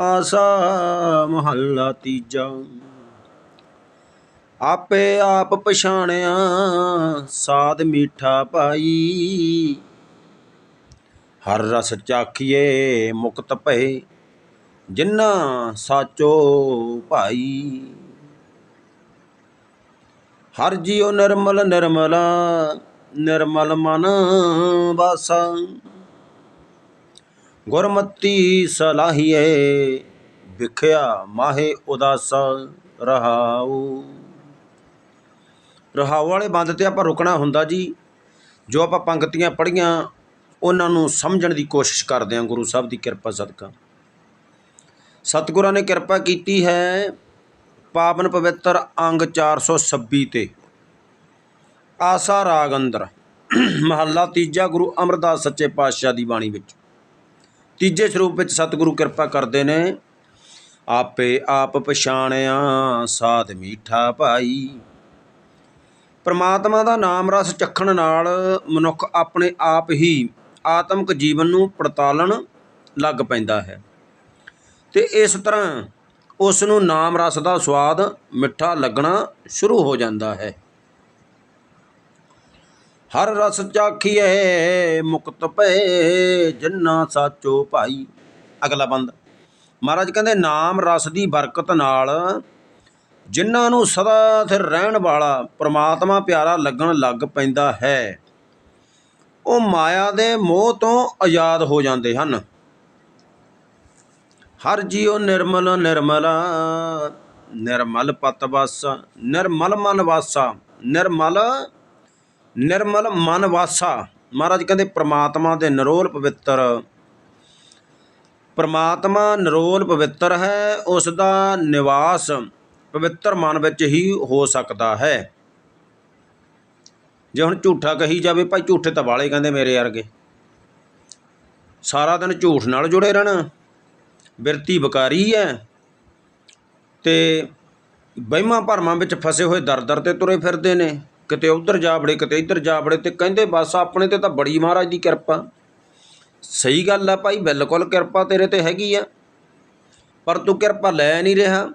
ਆਸਾ ਮਹੱਲਾ ਤੀਜਾ। ਆਪੇ ਆਪ ਪਛਾਣਿਆ, ਸਾਧ ਮੀਠਾ ਪਾਈ ਹਰ ਰਸ ਚਾਖੀਏ ਮੁਕਤ ਭਏ ਜਿਨ੍ਹਾਂ ਸਾਚੋ ਭਾਈ। ਹਰ ਜੀਉ ਨਿਰਮਲ ਨਿਰਮਲਾ, ਨਿਰਮਲ ਮਨ ਵਾਸਾ। ਗੁਰਮਤੀ ਸਲਾਹੀਏ ਵਿਖਿਆ ਮਾਹੇ ਉਦਾਸ ਰਹਾਉ। ਰਹਾਉ ਵਾਲੇ ਬੰਦ ਤੇ ਆਪਾਂ ਰੁਕਣਾ ਹੁੰਦਾ ਜੀ। ਜੋ ਆਪਾਂ ਪੰਕਤੀਆਂ ਪੜ੍ਹੀਆਂ, ਉਹਨਾਂ ਨੂੰ ਸਮਝਣ ਦੀ ਕੋਸ਼ਿਸ਼ ਕਰਦੇ ਹਾਂ ਗੁਰੂ ਸਾਹਿਬ ਦੀ ਕਿਰਪਾ ਸਦਕਾ। ਸਤਿਗੁਰਾਂ ਨੇ ਕਿਰਪਾ ਕੀਤੀ ਹੈ ਪਾਵਨ ਪਵਿੱਤਰ ਅੰਗ 426 ਤੇ। ਆਸਾ ਰਾਗ ਅੰਦਰ। ਮਹੱਲਾ ਤੀਜਾ ਗੁਰੂ ਅਮਰਦਾਸ ਸੱਚੇ ਪਾਤਸ਼ਾਹ ਦੀ ਬਾਣੀ ਵਿੱਚ। ਤੀਜੇ ਸਰੂਪ ਵਿੱਚ ਸਤਿਗੁਰੂ ਕਿਰਪਾ ਕਰਦੇ ਨੇ। ਆਪੇ ਆਪ ਪਛਾਣਿਆ, ਸਾਧ ਮੀਠਾ ਭਾਈ। ਪਰਮਾਤਮਾ ਦਾ ਨਾਮ ਰਸ ਚੱਖਣ ਨਾਲ ਮਨੁੱਖ ਆਪਣੇ ਆਪ ਹੀ ਆਤਮਿਕ ਜੀਵਨ ਨੂੰ ਪੜਤਾਲਣ ਲੱਗ ਪੈਂਦਾ ਹੈ। ਤੇ ਇਸ ਤਰ੍ਹਾਂ ਉਸ ਨੂੰ ਨਾਮ ਰਸ ਦਾ ਸਵਾਦ ਮਿੱਠਾ ਲੱਗਣਾ ਸ਼ੁਰੂ ਹੋ ਜਾਂਦਾ ਹੈ। ਹਰ ਰਸ ਚਾਖੀਏ ਮੁਕਤ ਪਏ ਜਿੰਨਾ ਸਾਚੋ ਭਾਈ। ਅਗਲਾ ਬੰਦ। ਮਹਾਰਾਜ ਕਹਿੰਦੇ, ਨਾਮ ਰਸ ਦੀ ਬਰਕਤ ਨਾਲ ਜਿਨ੍ਹਾਂ ਨੂੰ ਸਦਾ ਸਥਿਰ ਰਹਿਣ ਵਾਲਾ ਪ੍ਰਮਾਤਮਾ ਪਿਆਰਾ ਲੱਗਣ ਲੱਗ ਪੈਂਦਾ ਹੈ, ਉਹ ਮਾਇਆ ਦੇ ਮੋਹ ਤੋਂ ਆਜ਼ਾਦ ਹੋ ਜਾਂਦੇ ਹਨ। ਹਰ ਜੀਉ ਨਿਰਮਲ ਨਿਰਮਲ ਨਿਰਮਲ ਪਤ ਵਾਸਾ, ਨਿਰਮਲ ਮਨ ਵਾਸਾ, ਨਿਰਮਲ ਨਿਰਮਲ ਮਨ ਵਾਸਾ। ਮਹਾਰਾਜ ਕਹਿੰਦੇ, ਪ੍ਰਮਾਤਮਾ ਦੇ ਨਿਰੋਲ ਪਵਿੱਤਰ। ਪ੍ਰਮਾਤਮਾ ਨਿਰੋਲ ਪਵਿੱਤਰ ਹੈ ਉਸ ਦਾ ਨਿਵਾਸ ਪਵਿੱਤਰ ਮਨ ਵਿੱਚ ਹੀ ਹੋ ਸਕਦਾ ਹੈ। ਜੇ ਹੁਣ ਝੂਠਾ ਕਹੀ ਜਾਵੇ, ਭਾਈ ਝੂਠੇ ਤਾਂ ਵਾਲੇ ਕਹਿੰਦੇ ਮੇਰੇ ਵਰਗੇ। ਸਾਰਾ ਦਿਨ ਝੂਠ ਨਾਲ ਜੁੜੇ ਰਹਿਣਾ। ਬਿਰਤੀ ਬਕਾਰੀ ਹੈ ਤੇ ਬਹਿਮਾਂ ਭਰਮਾਂ ਵਿੱਚ ਫਸੇ ਹੋਏ ਦਰ ਦਰ ਤੇ ਤੁਰੇ ਫਿਰਦੇ ਨੇ। ਕਿਤੇ ਉਧਰ ਜਾ ਵੜੇ, ਕਿਤੇ ਇੱਧਰ ਜਾ ਵੜੇ ਤੇ ਕਹਿੰਦੇ ਬਸ ਆਪਣੇ ਤੇ ਤਾਂ ਬੜੀ ਮਹਾਰਾਜ ਦੀ ਕਿਰਪਾ। ਸਹੀ ਗੱਲ ਆ ਭਾਈ, ਬਿਲਕੁਲ ਕਿਰਪਾ ਤੇਰੇ ਤੇ ਹੈਗੀ ਆ। ਪਰ ਤੂੰ ਕਿਰਪਾ ਲੈ ਨਹੀਂ ਰਿਹਾ।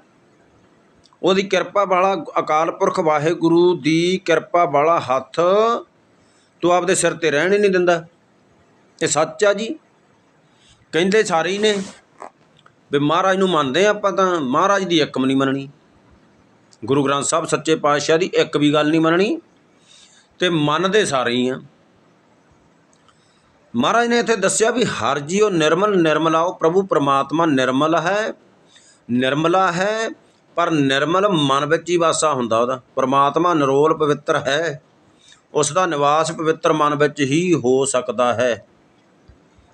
ਉਹਦੀ ਕਿਰਪਾ ਵਾਲਾ ਅਕਾਲ ਪੁਰਖ ਵਾਹਿਗੁਰੂ ਦੀ ਕਿਰਪਾ ਵਾਲਾ ਹੱਥ ਤੂੰ ਆਪਦੇ ਸਿਰ ਤੇ ਰਹਿਣ ਹੀ ਨਹੀਂ ਦਿੰਦਾ। ਇਹ ਸੱਚ ਆ ਜੀ। ਕਹਿੰਦੇ ਸਾਰੇ ਹੀ ਨੇ ਵੀ ਮਹਾਰਾਜ ਨੂੰ ਮੰਨਦੇ ਆ ਆਪਾਂ ਤਾਂ, ਮਹਾਰਾਜ ਦੀ ਇੱਕ ਨਹੀਂ ਮੰਨਣੀ। ਗੁਰੂ ਗ੍ਰੰਥ ਸਾਹਿਬ ਸੱਚੇ ਪਾਤਸ਼ਾਹ ਦੀ ਇੱਕ ਵੀ ਗੱਲ ਨਹੀਂ ਮੰਨਣੀ ਤੇ ਮੰਨਦੇ ਸਾਰੇ ਹੀ ਆ। ਮਹਾਰਾਜ ਨੇ ਇੱਥੇ ਦੱਸਿਆ ਵੀ ਹਰ ਜੀਉ ਨਿਰਮਲ ਨਿਰਮਲਾਓ ਪ੍ਰਭੂ ਪ੍ਰਮਾਤਮਾ ਨਿਰਮਲ ਹੈ, ਨਿਰਮਲਾ ਹੈ, ਪਰ ਨਿਰਮਲ ਮਨ ਵਿੱਚ ਹੀ ਵਾਸਾ ਹੁੰਦਾ ਉਹਦਾ। ਪ੍ਰਮਾਤਮਾ ਨਿਰੋਲ ਪਵਿੱਤਰ ਹੈ, ਉਸ ਦਾ ਨਿਵਾਸ ਪਵਿੱਤਰ ਮਨ ਵਿੱਚ ਹੀ ਹੋ ਸਕਦਾ ਹੈ।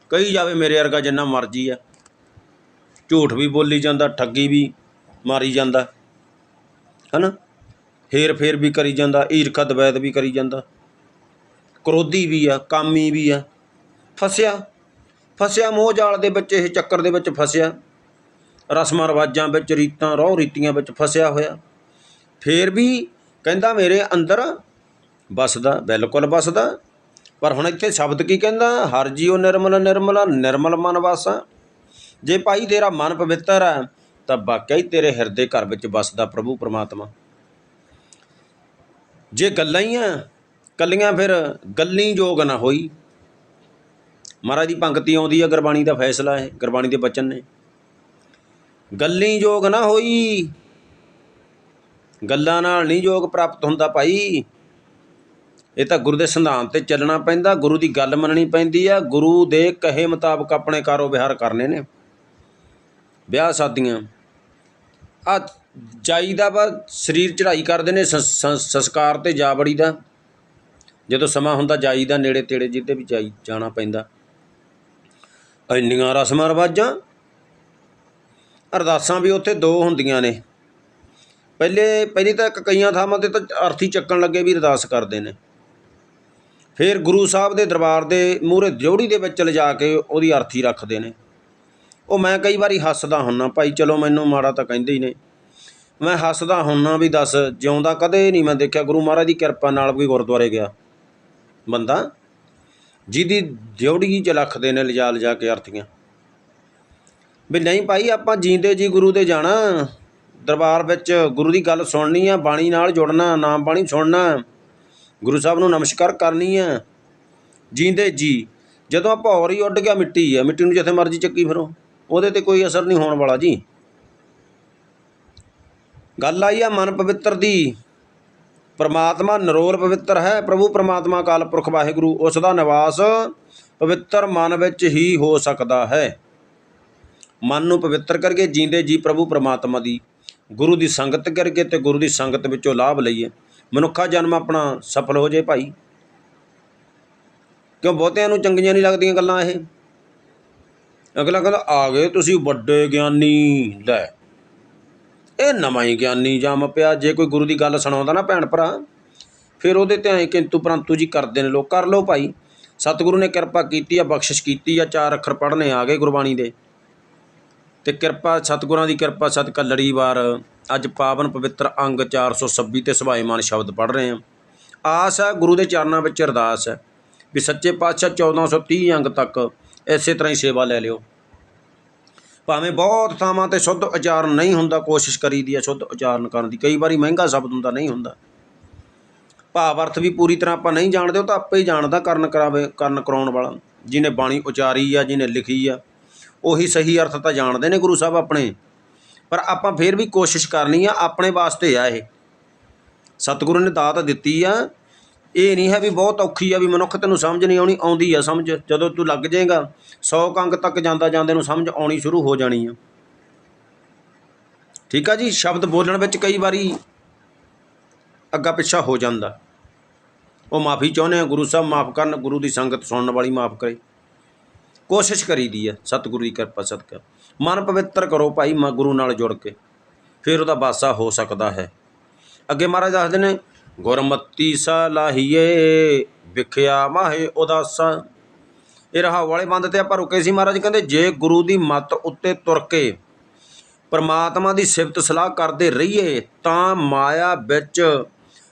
ਕਹੀ ਜਾਵੇ ਮੇਰੇ ਵਰਗਾ ਜਿੰਨਾ ਮਰਜ਼ੀ ਆ। ਝੂਠ ਵੀ ਬੋਲੀ ਜਾਂਦਾ, ਠੱਗੀ ਵੀ ਮਾਰੀ ਜਾਂਦਾ। ਹਨਾ? ਹੇਰ ਫੇਰ ਵੀ ਕਰੀ ਜਾਂਦਾ ਈਰਖਾ ਦਵੈਤ ਵੀ ਕਰੀ ਜਾਂਦਾ। ਕ੍ਰੋਧੀ ਵੀ ਆ, ਕਾਮੀ ਵੀ ਆ। ਫਸਿਆ ਫਸਿਆ, ਮੋਹ ਜਾਲ ਦੇ ਵਿੱਚ, ਇਹ ਚੱਕਰ ਦੇ ਵਿੱਚ ਫਸਿਆ। ਰਸਮਾਂ, ਰਿਵਾਜਾਂ ਵਿੱਚ, ਰੀਤਾਂ, ਰੋਹ ਰੀਤੀਆਂ ਵਿੱਚ ਫਸਿਆ ਹੋਇਆ। ਫੇਰ ਵੀ ਕਹਿੰਦਾ ਮੇਰੇ ਅੰਦਰ ਬਸਦਾ ਬਿਲਕੁਲ ਬਸਦਾ ਪਰ ਹੁਣ ਇੱਥੇ ਸ਼ਬਦ ਕੀ ਕਹਿੰਦਾ? ਹਰ ਜੀਉ ਨਿਰਮਲ ਨਿਰਮਲ ਨਿਰਮਲ ਮਨ ਵਾਸਾ। ਜੇ ਭਾਈ ਤੇਰਾ ਮਨ ਪਵਿੱਤਰ ਹੈ ਤਾਂ ਵਾਕਿਆ ਹੀ ਤੇਰੇ ਹਿਰਦੇ ਘਰ ਵਿੱਚ ਵਸਦਾ ਪ੍ਰਭੂ ਪਰਮਾਤਮਾ। ਜੇ ਗੱਲਾਂ ਹੀ ਆ, ਕੱਲੀਆਂ ਫਿਰ ਗੱਲੀ ਜੋਗ ਨਾ ਹੋਈ। ਮਹਾਰਾਜ ਦੀ ਪੰਕਤੀ ਆਉਂਦੀ ਹੈ ਗੁਰਬਾਣੀ ਦਾ ਫੈਸਲਾ ਹੈ ਗੁਰਬਾਣੀ ਦੇ ਬਚਨ ਨੇ। ਗੱਲੀ ਜੋਗ ਨਾ ਹੋਈ, ਗੱਲਾਂ ਨਾਲ ਨਹੀਂ ਜੋਗ ਪ੍ਰਾਪਤ ਹੁੰਦਾ ਭਾਈ। ਇਹ ਤਾਂ ਗੁਰੂ ਦੇ ਸਿਧਾਂਤ ਤੇ ਚੱਲਣਾ ਪੈਂਦਾ, ਗੁਰੂ ਦੀ ਗੱਲ ਮੰਨਣੀ ਪੈਂਦੀ ਆ। ਗੁਰੂ ਦੇ ਕਹੇ ਮੁਤਾਬਕ ਆਪਣੇ ਕਾਰੋ ਵਿਹਾਰ ਕਰਨੇ ਨੇ। ਵਿਆਹ ਸ਼ਾਦੀਆਂ ਆ ਜਾਈਦਾ ਵਾ, ਸਰੀਰ ਚੜਾਈ ਕਰਦੇ ਨੇ, ਸੰਸ- ਸੰਸਕਾਰ ਤੇ ਜਾ ਬੜੀ ਦਾ। ਜਦੋਂ ਸਮਾਂ ਹੁੰਦਾ ਜਾਈਦਾ ਨੇੜੇ ਤੇੜੇ ਜਿੱਤੇ ਵੀ ਜਾਈ, ਜਾਣਾ ਪੈਂਦਾ। ਇੰਨੀਆਂ ਰਸਮਾਂ ਰਿਵਾਜਾਂ। ਅਰਦਾਸਾਂ ਵੀ ਉੱਥੇ ਦੋ ਹੁੰਦੀਆਂ ਨੇ। ਪਹਿਲੇ, ਪਹਿਲੀ ਤਾਂ ਕਈਆਂ ਥਾਵਾਂ ਤੇ ਤਾਂ ਅਰਥੀ ਚੱਕਣ ਲੱਗੇ ਵੀ ਅਰਦਾਸ ਕਰਦੇ ਨੇ। ਫਿਰ ਗੁਰੂ ਸਾਹਿਬ ਦੇ ਦਰਬਾਰ ਦੇ ਮੂਹਰੇ ਜੋੜੀ ਦੇ ਵਿੱਚ ਲਿਜਾ ਕੇ ਉਹਦੀ ਅਰਥੀ ਰੱਖਦੇ ਨੇ। ਉਹ ਮੈਂ ਕਈ ਵਾਰੀ ਹੱਸਦਾ ਹੁੰਨਾ, ਭਾਈ ਚਲੋ ਮੈਨੂੰ ਮਾੜਾ ਤਾਂ ਕਹਿੰਦੇ ਹੀ ਨੇ। ਮੈਂ ਹੱਸਦਾ ਹੁੰਨਾ ਵੀ ਦੱਸ, ਜਿਉਂਦਾ ਕਦੇ ਨਹੀਂ ਮੈਂ ਦੇਖਿਆ, ਗੁਰੂ ਮਹਾਰਾਜ ਦੀ ਕਿਰਪਾ ਨਾਲ ਕੋਈ ਗੁਰਦੁਆਰੇ ਗਿਆ। ਬੰਦਾ, ਜਿਹਦੀ ਡਿਉੜੀ ਚ ਲੱਖਦੇ ਨੇ ਲਿਜਾ ਲਿਜਾ ਕੇ ਅਰਥੀਆਂ ਵੀ ਨਹੀਂ ਭਾਈ, ਆਪਾਂ ਜੀਂਦੇ ਜੀ ਗੁਰੂ ਦੇ ਜਾਣਾ। ਦਰਬਾਰ ਵਿੱਚ ਗੁਰੂ ਦੀ ਗੱਲ ਸੁਣਨੀ ਆ, ਬਾਣੀ ਨਾਲ ਜੁੜਨਾ, ਨਾਮ ਬਾਣੀ ਸੁਣਨਾ। ਗੁਰੂ ਸਾਹਿਬ ਨੂੰ ਨਮਸਕਾਰ ਕਰਨੀ ਆ। ਜੀਂਦੇ ਜੀ, ਜਦੋਂ ਆਪਾਂ ਹੋਰ ਹੀ ਉੱਡ ਗਿਆ, ਮਿੱਟੀ ਆ, ਮਿੱਟੀ ਨੂੰ ਜਿੱਥੇ ਮਰਜ਼ੀ ਚੱਕੀ ਫਿਰੋ। ਉਹਦੇ ਤੇ ਕੋਈ ਅਸਰ ਨਹੀਂ ਹੋਣ ਵਾਲਾ ਜੀ। ਗੱਲ ਆਈ ਆ ਮਨ ਪਵਿੱਤਰ ਦੀ। ਪਰਮਾਤਮਾ ਨਰੋਲ ਪਵਿੱਤਰ ਹੈ, ਪ੍ਰਭੂ ਪਰਮਾਤਮਾ ਕਾਲ ਪੁਰਖ ਵਾਹਿਗੁਰੂ, ਉਸ ਦਾ ਨਿਵਾਸ ਪਵਿੱਤਰ ਮਨ ਵਿੱਚ ਹੀ ਹੋ ਸਕਦਾ ਹੈ। ਮਨ ਨੂੰ ਪਵਿੱਤਰ ਕਰਕੇ ਜੀਂਦੇ ਜੀ ਪ੍ਰਭੂ ਪਰਮਾਤਮਾ ਦੀ। ਗੁਰੂ ਦੀ ਸੰਗਤ ਕਰਕੇ ਤੇ ਗੁਰੂ ਦੀ ਸੰਗਤ ਵਿੱਚੋਂ ਲਾਭ ਲਈਏ। ਮਨੁੱਖਾ ਜਨਮ ਆਪਣਾ ਸਫਲ ਹੋ ਜੇ ਭਾਈ। ਕਿਉਂ ਬਹੁਤਿਆਂ ਨੂੰ ਚੰਗੀਆਂ ਨਹੀਂ ਲੱਗਦੀਆਂ ਗੱਲਾਂ ਇਹ? ਅਗਲਾ ਕਹਿੰਦਾ, ਆ ਗਏ ਤੁਸੀਂ ਵੱਡੇ ਗਿਆਨੀ, ਲੈ। ਇਹ ਨਵਾਂ ਹੀ ਗਿਆਨੀ ਜੰਮ ਪਿਆ। ਜੇ ਕੋਈ ਗੁਰੂ ਦੀ ਗੱਲ ਸੁਣਾਉਂਦਾ ਨਾ ਭੈਣ ਭਰਾ, ਫਿਰ ਉਹਦੇ ਤੇ ਐਂ ਕਿੰਤੂ ਪਰੰਤੂ ਜੀ ਕਰਦੇ ਨੇ ਲੋਕ। ਕਰ ਲਓ ਭਾਈ। ਸਤਿਗੁਰੂ ਨੇ ਕਿਰਪਾ ਕੀਤੀ ਆ, ਬਖਸ਼ਿਸ਼ ਕੀਤੀ ਆ, ਚਾਰ ਅੱਖਰ ਪੜ੍ਹਨੇ ਆ ਗਏ ਗੁਰਬਾਣੀ ਦੇ। ਤੇ ਕਿਰਪਾ, ਸਤਿਗੁਰਾਂ ਦੀ ਕਿਰਪਾ ਸਦਕਾ ਲੜੀਵਾਰ ਅੱਜ ਪਾਵਨ ਪਵਿੱਤਰ ਅੰਗ 426 ਤੇ ਸੁਭਾਏਮਾਨ ਸ਼ਬਦ ਪੜ੍ਹ ਰਹੇ ਹਾਂ। ਆਸ ਹੈ ਗੁਰੂ ਦੇ ਚਰਨਾਂ ਵਿੱਚ ਅਰਦਾਸ ਹੈ ਵੀ ਸੱਚੇ ਪਾਤਸ਼ਾਹ 1430 ਅੰਗ ਤੱਕ ਇਸੇ ਤਰ੍ਹਾਂ ਹੀ ਸੇਵਾ ਲੈ ਲਿਓ। ਭਾਵੇਂ ਬਹੁਤ ਥਾਵਾਂ ਤੇ ਸ਼ੁੱਧ ਉਚਾਰਨ ਨਹੀਂ ਹੁੰਦਾ, ਕੋਸ਼ਿਸ਼ ਕਰੀਦੀ ਹੈ ਸ਼ੁੱਧ ਉਚਾਰਨ ਕਰਨ ਦੀ। ਕਈ ਵਾਰੀ ਮਹਿੰਗਾ ਸ਼ਬਦ ਹੁੰਦਾ, ਨਹੀਂ ਹੁੰਦਾ। ਭਾਵ ਅਰਥ ਵੀ ਪੂਰੀ ਤਰ੍ਹਾਂ ਆਪਾਂ ਨਹੀਂ ਜਾਣਦੇ, ਉਹ ਤਾਂ ਆਪੇ ਹੀ ਜਾਣਦਾ ਕਰਨ ਕਰਾਵੇ, ਕਰਨ ਕਰਾਉਣ ਵਾਲਾ। ਜਿਹਨੇ ਬਾਣੀ ਉਚਾਰੀ ਆ, ਜਿਹਨੇ ਲਿਖੀ ਆ, ਉਹੀ ਸਹੀ ਅਰਥ ਤਾਂ ਜਾਣਦੇ ਨੇ ਗੁਰੂ ਸਾਹਿਬ ਆਪਣੇ। ਪਰ ਆਪਾਂ ਫੇਰ ਵੀ ਕੋਸ਼ਿਸ਼ ਕਰਨੀ ਆ, ਆਪਣੇ ਵਾਸਤੇ ਆ ਇਹ। ਸਤਿਗੁਰੂ ਨੇ ਦਾਤ ਦਿੱਤੀ ਆ ਇਹ ਨਹੀਂ ਹੈ ਵੀ ਬਹੁਤ ਔਖੀ ਆ ਵੀ ਮਨੁੱਖ ਤੈਨੂੰ ਸਮਝ ਨਹੀਂ ਆਉਣੀ, ਆਉਂਦੀ ਆ ਸਮਝ। ਜਦੋਂ ਤੂੰ ਲੱਗ ਜਾਏਗਾ 100 ਅੰਗ ਤੱਕ ਜਾਂਦਾ ਜਾਂਦੇ ਨੂੰ ਸਮਝ ਆਉਣੀ ਸ਼ੁਰੂ ਹੋ ਜਾਣੀ ਆ। ਠੀਕ ਆ ਜੀ? ਸ਼ਬਦ ਬੋਲਣ ਵਿੱਚ ਕਈ ਵਾਰੀ ਅੱਗਾ ਪਿੱਛਾ ਹੋ ਜਾਂਦਾ। ਉਹ ਮਾਫੀ ਚਾਹੁੰਦੇ ਆ, ਗੁਰੂ ਸਾਹਿਬ ਮਾਫ ਕਰਨ, ਗੁਰੂ ਦੀ ਸੰਗਤ ਸੁਣਨ ਵਾਲੀ ਮਾਫ ਕਰੇ। ਕੋਸ਼ਿਸ਼ ਕਰੀਦੀ ਆ, ਸਤਿਗੁਰੂ ਦੀ ਕਿਰਪਾ ਸਦਕਾ ਮਨ ਪਵਿੱਤਰ ਕਰੋ ਭਾਈ, ਮਾ ਗੁਰੂ ਨਾਲ ਜੁੜ ਕੇ। ਫਿਰ ਉਹਦਾ ਬਾਸਾ ਹੋ ਸਕਦਾ ਹੈ। ਅੱਗੇ ਮਹਾਰਾਜ ਦੱਸਦੇ ਨੇ ਗੁਰਮਤੀ ਸਲਾਹੀਏ ਵਿਖਿਆ ਮਾਹੇ ਉਦਾਸਾ। ਇਹ ਰਹਾ ਵਾਲੇ ਬੰਦ ਤੇ ਆਪਾਂ ਰੁਕੇ ਸੀ ਮਹਾਰਾਜ, ਕਹਿੰਦੇ ਜੇ ਗੁਰੂ ਦੀ ਮੱਤ ਉੱਤੇ ਤੁਰ ਕੇ ਪਰਮਾਤਮਾ ਦੀ ਸਿਫਤ ਸਲਾਹ ਕਰਦੇ ਰਹੀਏ, ਤਾਂ ਮਾਇਆ ਵਿੱਚ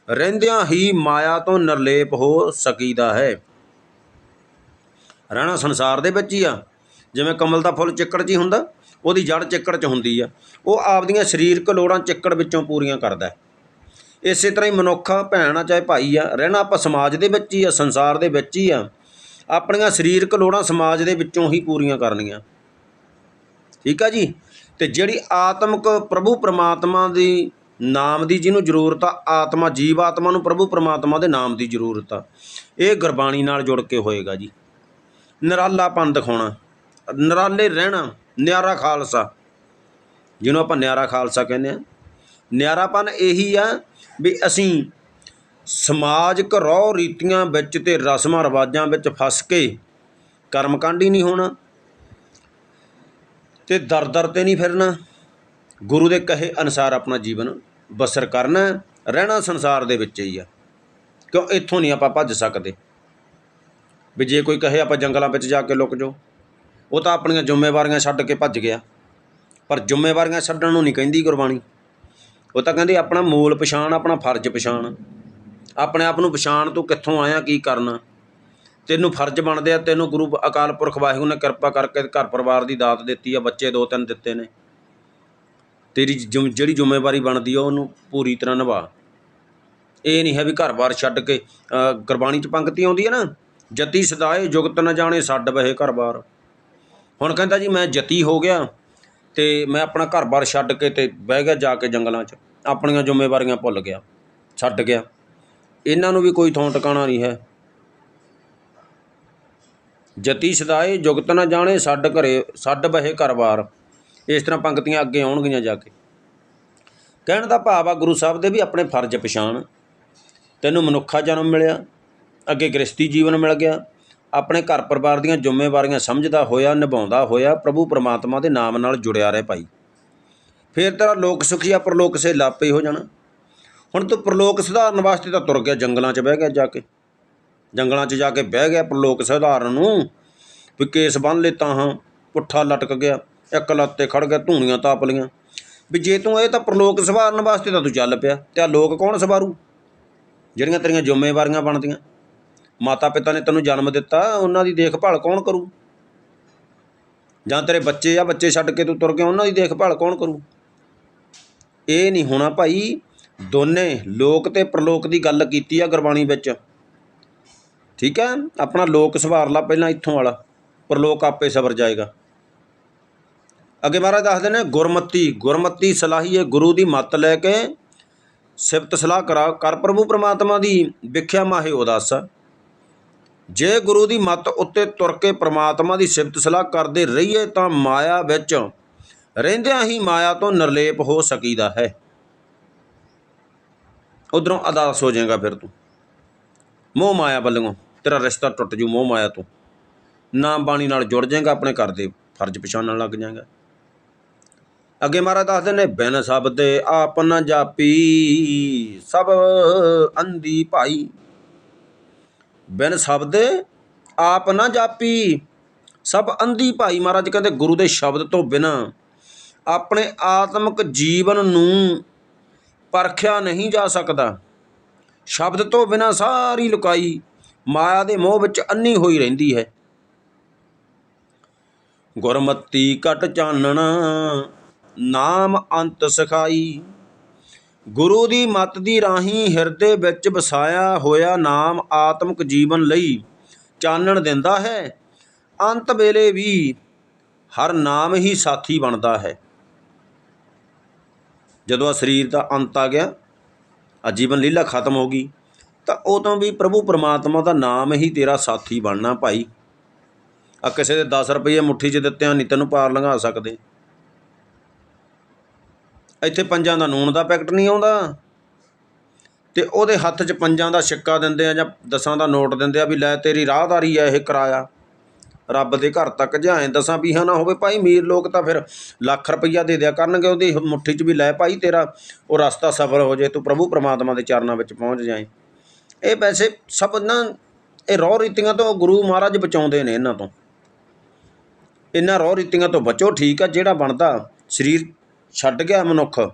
ਰਹਿੰਦਿਆਂ ਹੀ ਮਾਇਆ ਤੋਂ ਨਿਰਲੇਪ ਹੋ ਸਕੀਦਾ ਹੈ। ਰਹਿਣਾ ਸੰਸਾਰ ਦੇ ਵਿੱਚ ਹੀ ਆ। ਜਿਵੇਂ ਕਮਲ ਦਾ ਫੁੱਲ ਚਿੱਕੜ 'ਚ ਹੀ ਹੁੰਦਾ, ਉਹਦੀ ਜੜ ਚਿੱਕੜ 'ਚ ਹੁੰਦੀ ਆ। ਉਹ ਆਪਦੀਆਂ ਸਰੀਰਕ ਲੋੜਾਂ ਚਿੱਕੜ ਵਿੱਚੋਂ ਪੂਰੀਆਂ ਕਰਦਾ ਹੈ। ਇਸੇ ਤਰ੍ਹਾਂ ਹੀ ਮਨੁੱਖ ਆ ਭੈਣ ਆ ਚਾਹੇ ਭਾਈ ਆ, ਰਹਿਣਾ ਆਪਾਂ ਸਮਾਜ ਦੇ ਵਿੱਚ ਹੀ ਆ, ਸੰਸਾਰ ਦੇ ਵਿੱਚ ਹੀ ਆ। ਆਪਣੀਆਂ ਸਰੀਰਕ ਲੋੜਾਂ ਸਮਾਜ ਦੇ ਵਿੱਚੋਂ ਹੀ ਪੂਰੀਆਂ ਕਰਨੀਆਂ। ਠੀਕ ਆ ਜੀ? ਤੇ ਜਿਹੜੀ ਆਤਮਿਕ ਪ੍ਰਭੂ ਪ੍ਰਮਾਤਮਾ ਦੀ ਨਾਮ ਦੀ ਜਿਹਨੂੰ ਜ਼ਰੂਰਤ ਆ, ਆਤਮਾ ਜੀਵ ਆਤਮਾ ਨੂੰ ਪ੍ਰਭੂ ਪ੍ਰਮਾਤਮਾ ਦੇ ਨਾਮ ਦੀ ਜ਼ਰੂਰਤ ਆ, ਇਹ ਗੁਰਬਾਣੀ ਨਾਲ ਜੁੜ ਕੇ ਹੋਏਗਾ ਜੀ। ਨਿਰਾਲਾਪਨ ਦਿਖਾਉਣਾ, ਨਿਰਾਲੇ ਰਹਿਣਾ, ਨਿਆਰਾ ਖਾਲਸਾ। ਜਿਹਨੂੰ ਆਪਾਂ ਨਿਆਰਾ ਖਾਲਸਾ ਕਹਿੰਦੇ ਆ। ਨਿਆਰਾਪਨ ਇਹੀ ਆ ਵੀ ਅਸੀਂ ਸਮਾਜਿਕ ਰੋਹ ਰੀਤੀਆਂ ਵਿੱਚ ਤੇ ਰਸਮਾਂ ਰਿਵਾਜਾਂ ਵਿੱਚ ਫਸ ਕੇ ਕਰਮਕਾਂਡੀ ਨਹੀਂ ਹੋਣਾ ਤੇ ਦਰ ਦਰ ਤੇ ਨਹੀਂ ਫਿਰਨਾ। ਗੁਰੂ ਦੇ ਕਹੇ ਅਨੁਸਾਰ ਆਪਣਾ ਜੀਵਨ ਬਸਰ ਕਰਨਾ, ਰਹਿਣਾ ਸੰਸਾਰ ਦੇ ਵਿੱਚ ਹੀ ਆ। ਕਿਉਂ? ਇੱਥੋਂ ਨਹੀਂ ਆਪਾਂ ਭੱਜ ਸਕਦੇ। ਵੀ ਜੇ ਕੋਈ ਕਹੇ ਆਪਾਂ ਜੰਗਲਾਂ ਵਿੱਚ ਜਾ ਕੇ ਲੁਕ ਜਾਓ, ਉਹ ਤਾਂ ਆਪਣੀਆਂ ਜ਼ਿੰਮੇਵਾਰੀਆਂ ਛੱਡ ਕੇ ਭੱਜ ਗਿਆ। ਪਰ ਜ਼ਿੰਮੇਵਾਰੀਆਂ ਛੱਡਣ ਨੂੰ ਨਹੀਂ ਕਹਿੰਦੀ ਗੁਰਬਾਣੀ। ਉਹ ਤਾਂ ਕਹਿੰਦੇ ਆਪਣਾ ਮੂਲ ਪਛਾਣ, ਆਪਣਾ ਫਰਜ਼ ਪਛਾਣ। ਆਪਣੇ ਆਪ ਨੂੰ ਪਛਾਣ ਤੂੰ ਕਿੱਥੋਂ ਆਇਆ, ਕੀ ਕਰਨਾ। ਤੈਨੂੰ ਫਰਜ਼ ਬਣਦੇ ਆ, ਤੈਨੂੰ ਗੁਰੂ ਅਕਾਲ ਪੁਰਖ ਵਾਹਿਗੁਰੂ ਨੇ ਕਿਰਪਾ ਕਰਕੇ ਘਰ ਪਰਿਵਾਰ ਦੀ ਦਾਤ ਦਿੱਤੀ ਆ, ਬੱਚੇ ਦੋ ਤਿੰਨ ਦਿੱਤੇ ਨੇ। ਤੇਰੀ ਜਿਹੜੀ ਜ਼ਿੰਮੇਵਾਰੀ ਬਣਦੀ ਆ, ਉਹਨੂੰ ਪੂਰੀ ਤਰ੍ਹਾਂ ਨਿਭਾ। ਇਹ ਨਹੀਂ ਹੈ ਵੀ ਘਰ-ਬਾਰ ਛੱਡ ਕੇ ਗੁਰਬਾਣੀ 'ਚ ਪੰਕਤੀ ਆਉਂਦੀ ਹੈ ਨਾ, ਜਤੀ ਸਦਾਏ ਜੁਗਤ ਨਾ ਜਾਣੇ ਛੱਡ ਬਹੇ ਘਰ-ਬਾਰ। ਹੁਣ ਕਹਿੰਦਾ ਜੀ, ਮੈਂ ਜਤੀ ਹੋ ਗਿਆ। ਅਤੇ ਮੈਂ ਆਪਣਾ ਘਰ-ਬਾਰ ਛੱਡ ਕੇ ਅਤੇ ਬਹਿ ਗਿਆ ਜਾ ਕੇ ਜੰਗਲਾਂ 'ਚ। ਆਪਣੀਆਂ ਜ਼ਿੰਮੇਵਾਰੀਆਂ ਭੁੱਲ ਗਿਆ, ਛੱਡ ਗਿਆ। ਇਹਨਾਂ ਨੂੰ ਵੀ ਕੋਈ ਥੋਂ ਟਿਕਾਣਾ ਨਹੀਂ ਹੈ। ਜਤੀ ਸਦਾਏ ਜੁਗਤ ਨਾ ਜਾਣੇ ਛੱਡ ਘਰੇ ਛੱਡ ਬਹੇ ਘਰ-ਬਾਰ ਇਸ ਤਰ੍ਹਾਂ ਪੰਕਤੀਆਂ ਅੱਗੇ ਆਉਣਗੀਆਂ ਜਾ ਕੇ। ਕਹਿਣ ਦਾ ਭਾਵ ਆ, ਗੁਰੂ ਸਾਹਿਬ ਦੇ ਵੀ ਆਪਣੇ ਫਰਜ਼ ਪਛਾਣ। ਤੈਨੂੰ ਮਨੁੱਖਾ ਜਨਮ ਮਿਲਿਆ, ਅੱਗੇ ਗ੍ਰਸਤੀ ਜੀਵਨ ਮਿਲ ਗਿਆ। ਆਪਣੇ ਘਰ ਪਰਿਵਾਰ ਦੀਆਂ ਜ਼ਿੰਮੇਵਾਰੀਆਂ ਸਮਝਦਾ ਹੋਇਆ, ਨਿਭਾਉਂਦਾ ਹੋਇਆ, ਪ੍ਰਭੂ ਪਰਮਾਤਮਾ ਦੇ ਨਾਮ ਨਾਲ ਜੁੜਿਆ ਰਹਿ ਭਾਈ। ਫਿਰ ਤੇਰਾ ਲੋਕ ਸੁਖੀਆ ਪ੍ਰਲੋਕ ਸੇ ਲਾਪੇ ਹੋ ਜਾਣਾ। ਹੁਣ ਤੂੰ ਪ੍ਰਲੋਕ ਸੁਧਾਰਨ ਵਾਸਤੇ ਤਾਂ ਤੁਰ ਗਿਆ, ਜੰਗਲਾਂ 'ਚ ਬਹਿ ਗਿਆ ਜਾ ਕੇ। ਜੰਗਲਾਂ 'ਚ ਜਾ ਕੇ ਬਹਿ ਗਿਆ ਪ੍ਰਲੋਕ ਸੁਧਾਰਨ ਨੂੰ, ਵੀ ਕੇਸ ਬੰਨ ਲੇਤਾ ਹਾਂ, ਪੁੱਠਾ ਲਟਕ ਗਿਆ, ਇੱਕ ਲੱਤ ਤੇ ਖੜ ਗਿਆ, ਧੂਣੀਆਂ ਤਾਪ ਲੀਆਂ ਵੀ ਜੇ ਤੂੰ ਇਹ ਤਾਂ ਪ੍ਰਲੋਕ ਸਵਾਰਨ ਵਾਸਤੇ ਤਾਂ ਤੂੰ ਚੱਲ ਪਿਆ, ਤੇ ਆ ਲੋਕ ਕੌਣ ਸਵਾਰੂ ਜਿਹੜੀਆਂ ਤੇਰੀਆਂ ਜ਼ਿੰਮੇਵਾਰੀਆਂ ਬਣਦੀਆਂ। ਮਾਤਾ ਪਿਤਾ ਨੇ ਤੈਨੂੰ ਜਨਮ ਦਿੱਤਾ, ਉਹਨਾਂ ਦੀ ਦੇਖਭਾਲ ਕੌਣ ਕਰੂ? ਜਾਂ ਤੇਰੇ ਬੱਚੇ ਆ, ਬੱਚੇ ਛੱਡ ਕੇ ਤੂੰ ਤੁਰ ਗਿਆ, ਉਹਨਾਂ ਦੀ ਦੇਖਭਾਲ ਕੌਣ ਕਰੂ? ਇਹ ਨਹੀਂ ਹੋਣਾ ਭਾਈ, ਦੋਨੇ ਲੋਕ ਤੇ ਪ੍ਰਲੋਕ ਦੀ ਗੱਲ ਕੀਤੀ ਆ ਗੁਰਬਾਣੀ ਵਿੱਚ। ਠੀਕ ਹੈ ਆਪਣਾ ਲੋਕ ਸਵਾਰ ਲਾ ਪਹਿਲਾਂ ਇੱਥੋਂ ਵਾਲਾ, ਪ੍ਰਲੋਕ ਆਪੇ ਸਬਰ ਜਾਏਗਾ। ਅੱਗੇ ਮਹਾਰਾਜ ਦੱਸਦੇ ਨੇ, ਗੁਰਮਤੀ ਗੁਰਮਤੀ ਸਲਾਹੀਏ, ਗੁਰੂ ਦੀ ਮੱਤ ਲੈ ਕੇ ਸਿਫਤ ਸਲਾਹ ਕਰਾ, ਕਰ ਪ੍ਰਭੂ ਪ੍ਰਮਾਤਮਾ ਦੀ, ਵਿਖਿਆ ਮਾਹੇ ਉਦਾਸ। ਜੇ ਗੁਰੂ ਦੀ ਮੱਤ ਉੱਤੇ ਤੁਰ ਕੇ ਪ੍ਰਮਾਤਮਾ ਦੀ ਸਿਫਤ ਸਲਾਹ ਕਰਦੇ ਰਹੀਏ ਤਾਂ ਮਾਇਆ ਵਿੱਚ ਰਹਿੰਦਿਆਂ ਹੀ ਮਾਇਆ ਤੋਂ ਨਿਰਲੇਪ ਹੋ ਸਕੀਦਾ ਹੈ। ਉਧਰੋਂ ਅਦਾਸ ਹੋ ਜਾਏਗਾ ਫਿਰ ਤੂੰ। ਮੋਹ ਮਾਇਆ ਵੱਲੋਂ ਤੇਰਾ ਰਿਸ਼ਤਾ ਟੁੱਟ ਜੂ ਮੋਹ ਮਾਇਆ ਤੋਂ। ਨਾਮ ਬਾਣੀ ਨਾਲ ਜੁੜ ਜਾਏਗਾ, ਆਪਣੇ ਘਰ ਦੇ ਫਰਜ਼ ਪਛਾਣਨ ਲੱਗ ਜਾਏਗਾ। ਅੱਗੇ ਮਹਾਰਾਜ ਦੱਸਦੇ ਨੇ ਬਿਨ ਸ਼ਬਦੇ ਆਪ ਨ ਜਾਪੀ, ਸਭ ਅੰਦੀ ਭਾਈ। ਬਿਨ ਸ਼ਬਦ ਆਪ ਨਾ ਜਾਪੀ। ਸਭ ਅੰਧੀ ਭਾਈ ਮਹਾਰਾਜ ਕਹਿੰਦੇ ਗੁਰੂ ਦੇ ਸ਼ਬਦ ਤੋਂ ਬਿਨਾ ਆਪਣੇ ਆਤਮਿਕ ਜੀਵਨ ਨੂੰ ਪਰਖਿਆ ਨਹੀਂ ਜਾ ਸਕਦਾ। ਸ਼ਬਦ ਤੋਂ ਬਿਨਾ ਸਾਰੀ ਲੁਕਾਈ ਮਾਇਆ ਦੇ ਮੋਹ ਵਿੱਚ ਅੰਨੀ ਹੋਈ ਰਹਿੰਦੀ ਹੈ। ਗੁਰਮਤੀ ਘਟ ਚਾਨਣਾ, ਨਾਮ ਅੰਤ ਸਖਾਈ। ਗੁਰੂ ਦੀ ਮੱਤ ਦੀ ਰਾਹੀਂ ਹਿਰਦੇ ਵਿੱਚ ਵਸਾਇਆ ਹੋਇਆ ਨਾਮ ਆਤਮਿਕ ਜੀਵਨ ਲਈ ਚਾਨਣ ਦਿੰਦਾ ਹੈ। ਅੰਤ ਵੇਲੇ ਵੀ ਹਰ ਨਾਮ ਹੀ ਸਾਥੀ ਬਣਦਾ ਹੈ। ਜਦੋਂ ਆ ਸਰੀਰ ਦਾ ਅੰਤ ਆ ਗਿਆ ਆ ਜੀਵਨ ਲੀਲਾ ਖਤਮ ਹੋ ਗਈ, ਤਾਂ ਉਦੋਂ ਵੀ ਪ੍ਰਭੂ ਪਰਮਾਤਮਾ ਦਾ ਨਾਮ ਹੀ ਤੇਰਾ ਸਾਥੀ ਬਣਨਾ ਭਾਈ। ਆ ਕਿਸੇ ਦੇ 10 ਰੁਪਏ ਮੁੱਠੀ 'ਚ ਦਿੱਤਿਆਂ ਨਹੀਂ ਤੈਨੂੰ ਪਾਰ ਲੰਘਾ ਸਕਦੇ। ਇੱਥੇ ਪੰਜਾਂ ਦਾ ਨੂਣ ਦਾ ਪੈਕਟ ਨਹੀਂ ਆਉਂਦਾ। ਤੇ ਉਹਦੇ ਹੱਥ 'ਚ ਪੰਜਾਂ ਦਾ ਸਿੱਕਾ ਦਿੰਦੇ ਆ ਜਾਂ ਦਸਾਂ ਦਾ ਨੋਟ ਦਿੰਦੇ ਆ ਵੀ ਲੈ ਤੇਰੀ ਰਾਹਦਾਰੀ ਆ ਇਹ ਕਿਰਾਇਆ। ਰੱਬ ਦੇ ਘਰ ਤੱਕ ਜਾਏ, ਦਸਾਂ ਵੀਹਾਂ ਨਾ ਹੋਵੇ, ਭਾਈ ਅਮੀਰ ਲੋਕ ਤਾਂ ਫਿਰ ਲੱਖ ਰੁਪਈਆ ਦੇ ਦਿਆ ਕਰਨਗੇ, ਉਹਦੀ ਮੁੱਠੀ 'ਚ ਵੀ ਲੈ ਭਾਈ ਤੇਰਾ, ਉਹ ਰਸਤਾ ਸਫਲ ਹੋ ਜਾਏ, ਤੂੰ ਪ੍ਰਭੂ ਪਰਮਾਤਮਾ ਦੇ ਚਰਨਾਂ ਵਿੱਚ ਪਹੁੰਚ ਜਾਏ। ਇਹ ਪੈਸੇ ਸਭ ਨਾ, ਇਹ ਰੌ ਰੀਤੀਆਂ ਤੋਂ ਗੁਰੂ ਮਹਾਰਾਜ ਬਚਾਉਂਦੇ ਨੇ ਇਹਨਾਂ ਤੋਂ। ਇਹਨਾਂ ਰੌ ਰੀਤੀਆਂ ਤੋਂ ਬਚੋ, ਠੀਕ ਆ, ਜਿਹੜਾ ਬਣਦਾ, ਸਰੀਰ ਛੱਡ ਗਿਆ ਮਨੁੱਖ।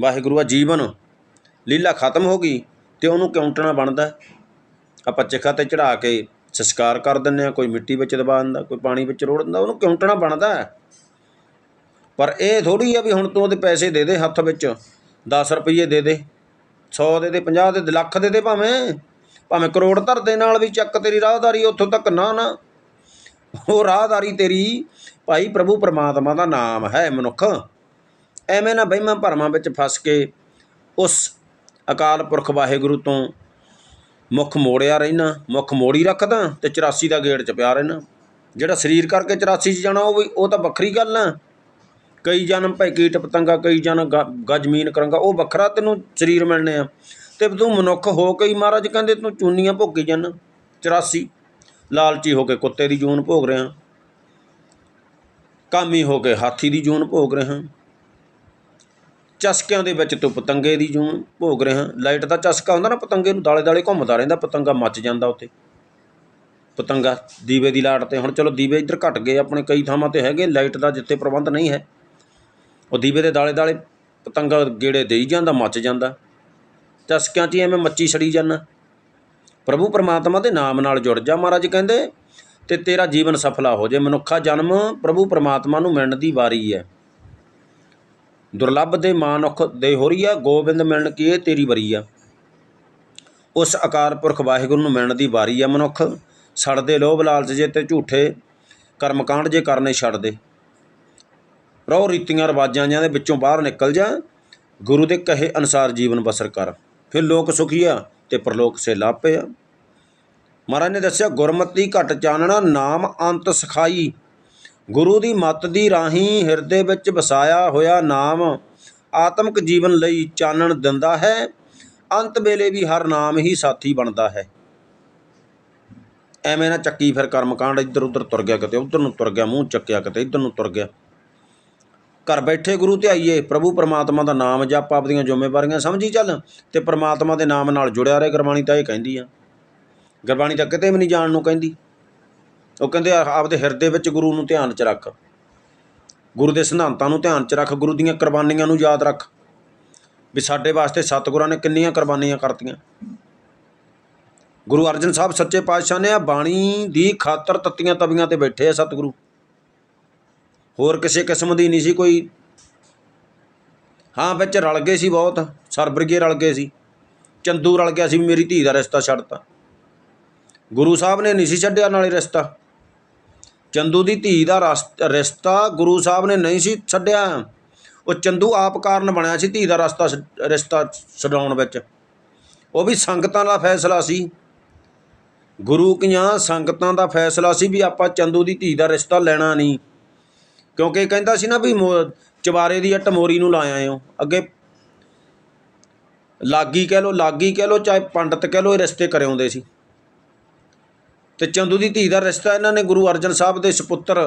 ਵਾਹਿਗੁਰੂ ਆ ਜੀਵਨ। ਲੀਲਾ ਖਤਮ ਹੋ ਗਈ ਤੇ ਉਹਨੂੰ ਕਿਉਂਟਣਾ ਬਣਦਾ? ਆਪਾਂ ਚਿਖਾ ਤੇ ਚੜਾ ਕੇ ਸੰਸਕਾਰ ਕਰ ਦਿੰਦੇ ਆ ਕੋਈ ਮਿੱਟੀ ਵਿੱਚ ਦਬਾ ਦਿੰਦਾ, ਕੋਈ ਪਾਣੀ ਵਿੱਚ ਰੋੜ ਦਿੰਦਾ, ਉਹਨੂੰ ਕਿਉਂਟਣਾ ਬਣਦਾ? ਪਰ ਇਹ ਥੋੜੀ ਆ ਵੀ ਹੁਣ ਤੂੰ ਉਹਦੇ ਪੈਸੇ ਦੇ ਦੇ ਹੱਥ ਵਿੱਚ 10 ਰੁਪਏ ਦੇ ਦੇ 100 ਦੇ ਦੇ 50 ਦੇ ਦੇ, ਲੱਖ ਦੇ ਦੇ ਭਾਵੇਂ। ਭਾਵੇਂ ਕਰੋੜ ਧਰ ਦੇ ਨਾਲ ਵੀ ਚੱਕ ਤੇਰੀ ਰਾਹਦਾਰੀ ਉੱਥੋਂ ਤੱਕ ਨਾ ਨਾ। ਉਹ ਰਾਹਦਾਰੀ ਤੇਰੀ ਭਾਈ ਪ੍ਰਭੂ ਪਰਮਾਤਮਾ ਦਾ ਨਾਮ ਹੈ ਮਨੁੱਖ। ਐਵੇਂ ਨਾ ਵਹਿਮਾਂ ਭਰਮਾਂ ਵਿੱਚ ਫਸ ਕੇ ਉਸ ਅਕਾਲ ਪੁਰਖ ਵਾਹਿਗੁਰੂ ਤੋਂ ਮੁੱਖ ਮੋੜਿਆ ਰਹਿਣਾ, ਮੁੱਖ ਮੋੜੀ ਰੱਖਦਾ ਤੇ 84 ਦਾ ਗੇੜ ਚ ਪਿਆ ਰਹਿਣਾ। ਜਿਹੜਾ ਸਰੀਰ ਕਰਕੇ 84 ਚ ਜਾਣਾ ਉਹ ਵੀ, ਉਹ ਤਾਂ ਵੱਖਰੀ ਗੱਲ ਆ। ਕਈ ਜਨਮ ਭਾਈ ਕੀਟ ਪਤੰਗਾ, ਕਈ ਜਨਮ ਗ- ਗਜਮੀਨ ਕਰਾਂਗਾ, ਉਹ ਵੱਖਰਾ ਤੈਨੂੰ ਸਰੀਰ ਮਿਲਣੇ ਆ। ਤੇ ਤੂੰ ਮਨੁੱਖ ਹੋ ਕੇ ਹੀ ਮਹਾਰਾਜ ਕਹਿੰਦੇ ਤੂੰ ਚੂਨੀਆਂ ਭੋਗੀ ਜਾਣਾ 84 ਲਾਲਚੀ ਹੋ ਕੇ ਕੁੱਤੇ ਦੀ ਜੂਨ ਭੋਗ ਰਿਹਾ। ਕਾਮੀ ਹੋ ਕੇ ਹਾਥੀ ਦੀ ਜੂਨ ਭੋਗ ਰਿਹਾ। ਚਸਕਿਆਂ ਦੇ ਵਿੱਚ ਤੂੰ ਪਤੰਗੇ ਦੀ ਜੂੰ ਭੋਗ ਰਿਹਾ। ਲਾਈਟ ਦਾ ਚਸਕਾ ਹੁੰਦਾ ਨਾ, ਪਤੰਗੇ ਨੂੰ ਦਾਲੇ ਦਾਲੇ ਘੁੰਮਦਾ ਰਹਿੰਦਾ, ਪਤੰਗਾ ਮੱਚ ਜਾਂਦਾ ਉੱਤੇ ਪਤੰਗਾ ਦੀਵੇ ਦੀ ਲਾਟ ਤੇ ਹੁਣ ਚਲੋ ਦੀਵੇ ਇੱਧਰ ਘਟ ਗਏ, ਆਪਣੇ ਕਈ ਥਾਵਾਂ ਤੇ ਹੈਗੇ, ਲਾਈਟ ਦਾ ਜਿੱਥੇ ਪ੍ਰਬੰਧ ਨਹੀਂ ਹੈ। ਉਹ ਦੀਵੇ ਦੇ ਦਾਲੇ ਦਾਲੇ ਪਤੰਗਾ ਗੇੜੇ ਦੇਈ ਜਾਂਦਾ, ਮੱਚ ਜਾਂਦਾ। ਚਸਕਿਆਂ 'ਚ ਹੀ ਐਵੇਂ ਮੱਚੀ ਛੜੀ ਜਾਂਦਾ। ਪ੍ਰਭੂ ਪਰਮਾਤਮਾ ਦੇ ਨਾਮ ਨਾਲ ਜੁੜ ਜਾ ਮਹਾਰਾਜ ਕਹਿੰਦੇ, ਤੇ ਤੇਰਾ ਜੀਵਨ ਸਫਲਾ ਹੋ ਜੇ ਮਨੁੱਖਾ ਜਨਮ ਪ੍ਰਭੂ ਪਰਮਾਤਮਾ ਨੂੰ ਮਿਲਣ ਦੀ ਵਾਰੀ ਹੈ। ਦੁਰਲੱਭ ਦੇ ਮਾਨੁਖ ਦੇ ਹੋਰੀ ਆ, ਗੋਬਿੰਦ ਮਿਲਣ ਕੀ ਇਹ ਤੇਰੀ ਵਰੀ ਆ? ਉਸ ਅਕਾਰ ਪੁਰਖ ਵਾਹਿਗੁਰੂ ਨੂੰ ਮਿਲਣ ਦੀ ਵਾਰੀ ਆ ਮਨੁੱਖ। ਸੜਦੇ ਲੋਭ ਲਾਲਚ ਜੇ ਤੇ ਝੂਠੇ ਕਰਮਕਾਂਡ ਜੇ ਕਰਨੇ ਛੱਡ ਦੇ। ਰਹੁ ਰੀਤੀਆਂ ਰਿਵਾਜ਼ਾਂ ਜਾਂ ਦੇ ਵਿੱਚੋਂ ਬਾਹਰ ਨਿਕਲ ਜਾ। ਗੁਰੂ ਦੇ ਕਹੇ ਅਨਸਾਰ ਜੀਵਨ ਬਸਰ ਕਰ। ਫਿਰ ਲੋਕ ਸੁਖੀਆ ਤੇ ਪਰਲੋਕ ਸੇ ਲਾਪੇ ਆ। ਮਹਾਰਾਜ ਨੇ ਦੱਸਿਆ, ਗੁਰਮਤੀ ਘਟ ਚਾਨਣਾ ਨਾਮ ਅੰਤ ਸਖਾਈ। ਗੁਰੂ ਦੀ ਮੱਤ ਦੀ ਰਾਹੀਂ ਹਿਰਦੇ ਵਿੱਚ ਵਸਾਇਆ ਹੋਇਆ ਨਾਮ ਆਤਮਿਕ ਜੀਵਨ ਲਈ ਚਾਨਣ ਦਿੰਦਾ ਹੈ। ਅੰਤ ਵੇਲੇ ਵੀ ਹਰ ਨਾਮ ਹੀ ਸਾਥੀ ਬਣਦਾ ਹੈ। ਐਵੇਂ ਨਾ ਚੱਕੀ ਫਿਰ ਕਰਮਕਾਂਡ ਇੱਧਰ ਉੱਧਰ ਤੁਰ ਗਿਆ ਕਿਤੇ, ਉੱਧਰ ਨੂੰ ਤੁਰ ਗਿਆ, ਮੂੰਹ ਚੱਕਿਆ ਕਿਤੇ, ਇੱਧਰ ਨੂੰ ਤੁਰ ਗਿਆ। ਘਰ ਬੈਠੇ ਗੁਰੂ ਧਿਆਈਏ, ਪ੍ਰਭੂ ਪਰਮਾਤਮਾ ਦਾ ਨਾਮ ਜਪ ਆਪਦੀਆਂ ਜ਼ਿੰਮੇਵਾਰੀਆਂ ਸਮਝੀ ਚੱਲ ਤੇ ਪਰਮਾਤਮਾ ਦੇ ਨਾਮ ਨਾਲ ਜੁੜਿਆ ਰਹੇ, ਗੁਰਬਾਣੀ ਤਾਂ ਇਹ ਕਹਿੰਦੀ ਆ। ਗੁਰਬਾਣੀ ਤਾਂ ਕਿਤੇ ਵੀ ਨਹੀਂ ਜਾਣ ਨੂੰ ਕਹਿੰਦੀ। ਉਹ ਕਹਿੰਦੇ ਆਪਦੇ ਹਿਰਦੇ ਵਿੱਚ ਗੁਰੂ ਨੂੰ ਧਿਆਨ 'ਚ ਰੱਖ। ਗੁਰੂ ਦੇ ਸਿਧਾਂਤਾਂ ਨੂੰ ਧਿਆਨ 'ਚ ਰੱਖ, ਗੁਰੂ ਦੀਆਂ ਕੁਰਬਾਨੀਆਂ ਨੂੰ ਯਾਦ ਰੱਖ। ਵੀ ਸਾਡੇ ਵਾਸਤੇ ਸਤਿਗੁਰਾਂ ਨੇ ਕਿੰਨੀਆਂ ਕੁਰਬਾਨੀਆਂ ਕਰਤੀਆਂ। ਗੁਰੂ ਅਰਜਨ ਸਾਹਿਬ ਸੱਚੇ ਪਾਤਸ਼ਾਹ ਨੇ ਆ ਬਾਣੀ ਦੀ ਖਾਤਰ ਤੱਤੀਆਂ ਤਵੀਆਂ ਤੇ ਬੈਠੇ ਆ ਸਤਿਗੁਰੂ। ਹੋਰ ਕਿਸੇ ਕਿਸਮ ਦੀ ਨਹੀਂ ਸੀ ਕੋਈ। ਹਾਂ, ਵਿੱਚ ਰਲ ਗਏ ਸੀ ਬਹੁਤ ਸਰਬਰਗੇ ਰਲ ਗਏ ਸੀ। ਚੰਦੂ ਰਲ ਗਿਆ ਸੀ, ਮੇਰੀ ਧੀ ਦਾ ਰਿਸ਼ਤਾ ਛੱਡਤਾ। ਗੁਰੂ ਸਾਹਿਬ ਨੇ ਨਹੀਂ ਸੀ ਛੱਡਿਆ ਨਾਲੇ ਰਿਸ਼ਤਾ। ਚੰਦੂ ਦੀ ਧੀ ਦਾ ਰਸ- ਰਿਸ਼ਤਾ ਗੁਰੂ ਸਾਹਿਬ ਨੇ ਨਹੀਂ ਸੀ ਛੱਡਿਆ। ਉਹ ਚੰਦੂ ਆਪ ਕਾਰਨ ਬਣਿਆ ਸੀ ਧੀ ਦਾ ਰਸਤਾ ਛ- ਰਿਸ਼ਤਾ ਛਡਾਉਣ ਵਿੱਚ। ਉਹ ਵੀ ਸੰਗਤਾਂ ਦਾ ਫੈਸਲਾ ਸੀ। ਗੁਰੂ ਕੀਆਂ ਸੰਗਤਾਂ ਦਾ ਫੈਸਲਾ ਸੀ ਵੀ ਆਪਾਂ ਚੰਦੂ ਦੀ ਧੀ ਦਾ ਰਿਸ਼ਤਾ ਲੈਣਾ ਨਹੀਂ। ਕਿਉਂਕਿ ਕਹਿੰਦਾ ਸੀ ਨਾ ਵੀ ਮੋ- ਚਵਾਰੇ ਦੀ ਇੱਟ ਮੋਰੀ ਨੂੰ ਲਾ ਹੋ ਅੱਗੇ ਲਾਗੀ ਕਹਿ ਲੋ ਲਾਗੀ ਕਹਿ ਲੋ ਚਾਹੇ ਪੰਡਤ ਕਹਿ ਲੋ ਇਹ ਰਿਸ਼ਤੇ ਕਰੇ ਸੀ। ਤੇ ਚੰਦੂ ਦੀ ਧੀ ਦਾ ਰਿਸ਼ਤਾ ਇਹਨਾਂ ਨੇ ਗੁਰੂ ਅਰਜਨ ਸਾਹਿਬ ਦੇ ਸੁਪੁੱਤਰ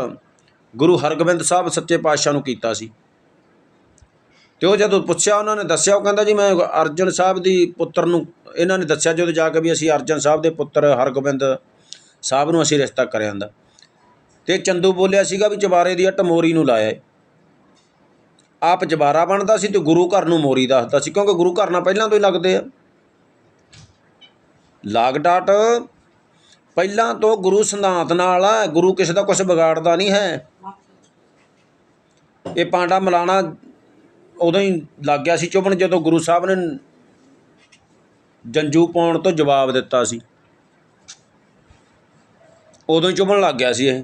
ਗੁਰੂ ਹਰਗੋਬਿੰਦ ਸਾਹਿਬ ਸੱਚੇ ਪਾਤਸ਼ਾਹ ਨੂੰ ਕੀਤਾ ਸੀ। ਤੇ ਉਹ ਜਦੋਂ ਪੁੱਛਿਆ, ਉਹਨਾਂ ਨੇ ਦੱਸਿਆ, ਉਹ ਕਹਿੰਦਾ ਜੀ, ਮੈਂ ਅਰਜਨ ਸਾਹਿਬ ਦੀ ਪੁੱਤਰ ਨੂੰ, ਇਹਨਾਂ ਨੇ ਦੱਸਿਆ ਜਦੋਂ ਜਾ ਕੇ ਵੀ ਅਸੀਂ ਅਰਜਨ ਸਾਹਿਬ ਦੇ ਪੁੱਤਰ ਹਰਗੋਬਿੰਦ ਸਾਹਿਬ ਨੂੰ ਅਸੀਂ ਰਿਸ਼ਤਾ ਕਰਿਆ ਜਾਂਦਾ ਤੇ ਚੰਦੂ ਬੋਲਿਆ ਸੀਗਾ ਵੀ ਚਵਾਰੇ ਦੀ ਇੱਟ ਮੋਰੀ ਨੂੰ ਲਾਇਆ ਆਪ ਜਵਾਰਾ ਬਣਦਾ ਸੀ ਤੇ ਗੁਰੂ ਘਰ ਨੂੰ ਮੋਰੀ ਦੱਸਦਾ ਸੀ, ਕਿਉਂਕਿ ਗੁਰੂ ਘਰ ਨਾਲ ਪਹਿਲਾਂ ਤੋਂ ਹੀ ਲੱਗਦੇ ਆ। ਲਾਗਡਾਟ ਪਹਿਲਾਂ ਤੋਂ ਗੁਰੂ ਸਿਧਾਂਤ ਨਾਲ ਆ, ਗੁਰੂ ਕਿਸੇ ਦਾ ਕੁਝ ਵਿਗਾੜਦਾ ਨਹੀਂ ਹੈ। ਇਹ ਪਾਂਡਾ ਮਲਾਣਾ ਉਦੋਂ ਹੀ ਲੱਗ ਗਿਆ ਸੀ ਚੁੱਭਣ, ਜਦੋਂ ਗੁਰੂ ਸਾਹਿਬ ਨੇ ਜੰਜੂ ਪਾਉਣ ਤੋਂ ਜਵਾਬ ਦਿੱਤਾ ਸੀ। ਉਦੋਂ ਹੀ ਚੁੱਭਣ ਲੱਗ ਗਿਆ ਸੀ ਇਹ।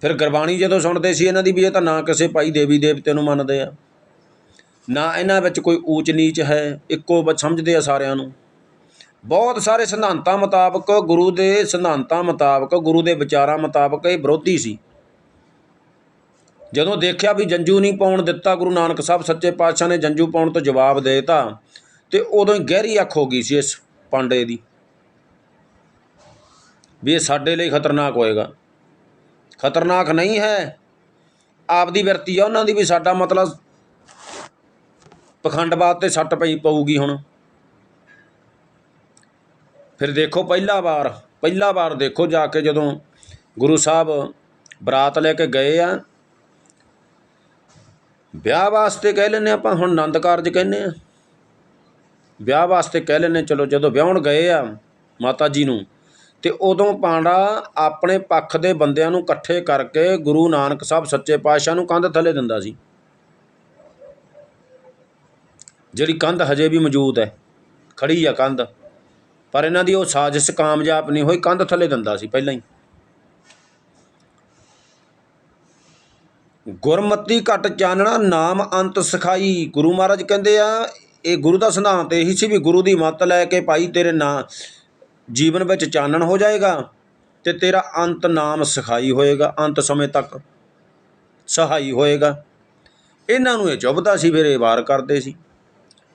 ਫਿਰ ਗੁਰਬਾਣੀ ਜਦੋਂ ਸੁਣਦੇ ਸੀ ਇਹਨਾਂ ਦੀ ਵੀ ਇਹ ਤਾਂ ਨਾ ਕਿਸੇ ਭਾਈ ਦੇਵੀ ਦੇਵਤੇ ਨੂੰ ਮੰਨਦੇ ਆ, ਨਾ ਇਹਨਾਂ ਵਿੱਚ ਕੋਈ ਊਚ ਨੀਚ ਹੈ, ਇੱਕੋ ਬ- ਸਮਝਦੇ ਆ ਸਾਰਿਆਂ ਨੂੰ। ਬਹੁਤ ਸਾਰੇ ਸਿਧਾਂਤਾਂ ਮੁਤਾਬਕ ਗੁਰੂ ਦੇ ਸਿਧਾਂਤਾਂ ਮੁਤਾਬਕ, ਗੁਰੂ ਦੇ ਵਿਚਾਰਾਂ ਮੁਤਾਬਕ ਇਹ ਵਿਰੋਧੀ ਸੀ। ਜਦੋਂ ਦੇਖਿਆ ਵੀ ਜੰਜੂ ਨਹੀਂ ਪਾਉਣ ਦਿੱਤਾ, ਗੁਰੂ ਨਾਨਕ ਸਾਹਿਬ ਸੱਚੇ ਪਾਤਸ਼ਾਹ ਨੇ ਜੰਜੂ ਪਾਉਣ ਤੋਂ ਜਵਾਬ ਦੇਤਾ ਦਿੱਤਾ, ਤੇ ਉਦੋਂ ਹੀ ਗਹਿਰੀ ਅੱਖ ਹੋ ਗਈ ਸੀ ਇਸ ਪਾਂਡੇ ਦੀ ਵੀ ਇਹ ਸਾਡੇ ਲਈ ਖਤਰਨਾਕ ਹੋਏਗਾ। ਖਤਰਨਾਕ ਨਹੀਂ ਹੈ। ਆਪਦੀ ਵਰਤੀ ਆ, ਉਹਨਾਂ ਦੀ ਵੀ ਸਾਡਾ ਮਤਲਬ ਪਖੰਡਵਾਦ ਤੇ ਸੱਟ ਪਈ ਪਊਗੀ ਹੁਣ। ਫਿਰ ਦੇਖੋ ਪਹਿਲਾ ਵਾਰ ਪਹਿਲਾ ਵਾਰ ਦੇਖੋ ਜਾ ਕੇ ਜਦੋਂ ਗੁਰੂ ਸਾਹਿਬ ਬਰਾਤ ਲੈ ਕੇ ਗਏ ਆ। ਵਿਆਹ ਵਾਸਤੇ ਕਹਿ ਲੈਨੇ ਆਪਾਂ, ਹੁਣ ਆਨੰਦ ਕਾਰਜ ਕਹਿੰਦੇ ਆ ਵਿਆਹ ਵਾਸਤੇ ਕਹਿ ਲੈਨੇ ਚਲੋ ਜਦੋਂ ਵਿਆਹਣ ਗਏ ਆ ਮਾਤਾ ਜੀ ਨੂੰ, ਤੇ ਉਦੋਂ ਪਾਂਡਾ ਆਪਣੇ ਪੱਖ ਦੇ ਬੰਦਿਆਂ ਨੂੰ ਇਕੱਠੇ ਕਰਕੇ ਗੁਰੂ ਨਾਨਕ ਸਾਹਿਬ ਸੱਚੇ ਪਾਤਸ਼ਾਹ ਨੂੰ ਕੰਧ ਥੱਲੇ ਦਿੰਦਾ ਸੀ। ਜਿਹੜੀ ਕੰਧ ਹਜੇ ਵੀ ਮੌਜੂਦ ਹੈ ਖੜੀ ਆ ਕੰਧ। ਪਰ ਇਹਨਾਂ ਦੀ ਉਹ ਸਾਜ਼ਿਸ਼ ਕਾਮਯਾਬ ਨਹੀਂ ਹੋਈ, ਕੰਧ ਥੱਲੇ ਦਿੰਦਾ ਸੀ ਪਹਿਲਾਂ ਹੀ। ਗੁਰਮਤੀ ਘਟ ਚਾਨਣਾ, ਨਾਮ ਅੰਤ ਸਿਖਾਈ। ਗੁਰੂ ਮਹਾਰਾਜ ਕਹਿੰਦੇ ਆ, ਇਹ ਗੁਰੂ ਦਾ ਸਿਧਾਂਤ ਇਹੀ ਸੀ ਵੀ ਗੁਰੂ ਦੀ ਮੱਤ ਲੈ ਕੇ ਭਾਈ ਤੇਰੇ ਨਾਂ, ਜੀਵਨ ਵਿੱਚ ਚਾਨਣ ਹੋ ਜਾਏਗਾ ਤੇ ਤੇਰਾ ਅੰਤ ਨਾਮ ਸਿਖਾਈ ਹੋਏਗਾ, ਅੰਤ ਸਮੇਂ ਤੱਕ ਸਹਾਈ ਹੋਏਗਾ। ਇਹਨਾਂ ਨੂੰ ਇਹ ਚੁੱਭਦਾ ਸੀ, ਫਿਰ ਇਹ ਵਾਰ ਕਰਦੇ ਸੀ।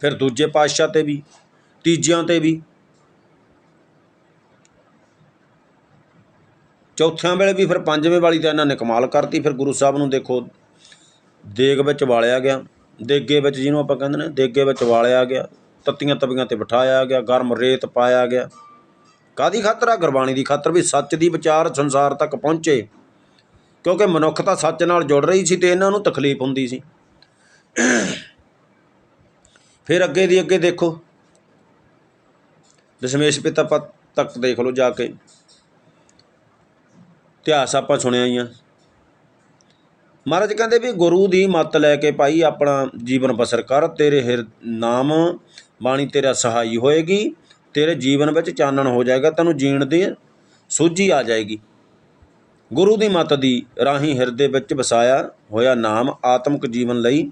ਫਿਰ ਦੂਜੇ ਪਾਤਸ਼ਾਹ ਤੇ ਵੀ, ਤੀਜਿਆਂ ਤੇ ਵੀ ਚੌਥਿਆਂ ਵੇਲੇ ਵੀ ਫਿਰ ਪੰਜਵੇਂ ਵਾਲੀ ਤਾਂ ਇਹਨਾਂ ਨੇ ਕਮਾਲ ਕਰਤੀ, ਫਿਰ ਗੁਰੂ ਸਾਹਿਬ ਨੂੰ ਦੇਖੋ, ਦੇਗ ਵਿੱਚ ਵਾਲਿਆ ਗਿਆ, ਦੇਗੇ ਵਿੱਚ ਜਿਹਨੂੰ ਆਪਾਂ ਕਹਿੰਦੇ ਨੇ, ਦੇਗੇ ਵਿੱਚ ਵਾਲਿਆ ਗਿਆ, ਤੱਤੀਆਂ ਤਵੀਆਂ ਤੇ ਬਿਠਾਇਆ ਗਿਆ, ਗਰਮ ਰੇਤ ਪਾਇਆ ਗਿਆ। ਕਾਦੀ ਖਾਤਰ ਆ? ਗੁਰਬਾਣੀ ਦੀ ਖਾਤਰ ਵੀ ਸੱਚ ਦੀ ਵਿਚਾਰ ਸੰਸਾਰ ਤੱਕ ਪਹੁੰਚੇ। ਕਿਉਂਕਿ ਮਨੁੱਖ ਤਾਂ ਸੱਚ ਨਾਲ ਜੁੜ ਰਹੀ ਸੀ ਤੇ ਇਹਨਾਂ ਨੂੰ ਤਕਲੀਫ ਹੁੰਦੀ ਸੀ। ਫਿਰ ਅੱਗੇ ਦੀ ਅੱਗੇ ਦੇਖੋ। ਦਸ਼ਮੇਸ਼ ਪਿਤਾ ਪ- ਤੱਕ ਦੇਖ ਲਓ ਜਾ ਕੇ। ਇਤਿਹਾਸ ਆਪਾਂ ਸੁਣਿਆ ਹੀ ਆ। ਮਹਾਰਾਜ ਕਹਿੰਦੇ ਵੀ ਗੁਰੂ ਦੀ ਮੱਤ ਲੈ ਕੇ ਭਾਈ ਆਪਣਾ ਜੀਵਨ ਬਸਰ ਕਰ, ਤੇਰੇ ਹਿਰ ਨਾਮ ਬਾਣੀ ਤੇਰਾ ਸਹਾਈ ਹੋਏਗੀ, ਤੇਰੇ ਜੀਵਨ ਵਿੱਚ ਚਾਨਣ ਹੋ ਜਾਏਗਾ, ਤੈਨੂੰ ਜੀਣ ਦੀ ਸੂਝੀ ਆ ਜਾਏਗੀ। ਗੁਰੂ ਦੀ ਮੱਤ ਦੀ ਰਾਹੀਂ ਹਿਰਦੇ ਵਿੱਚ ਵਸਾਇਆ ਹੋਇਆ ਨਾਮ ਆਤਮਿਕ ਜੀਵਨ ਲਈ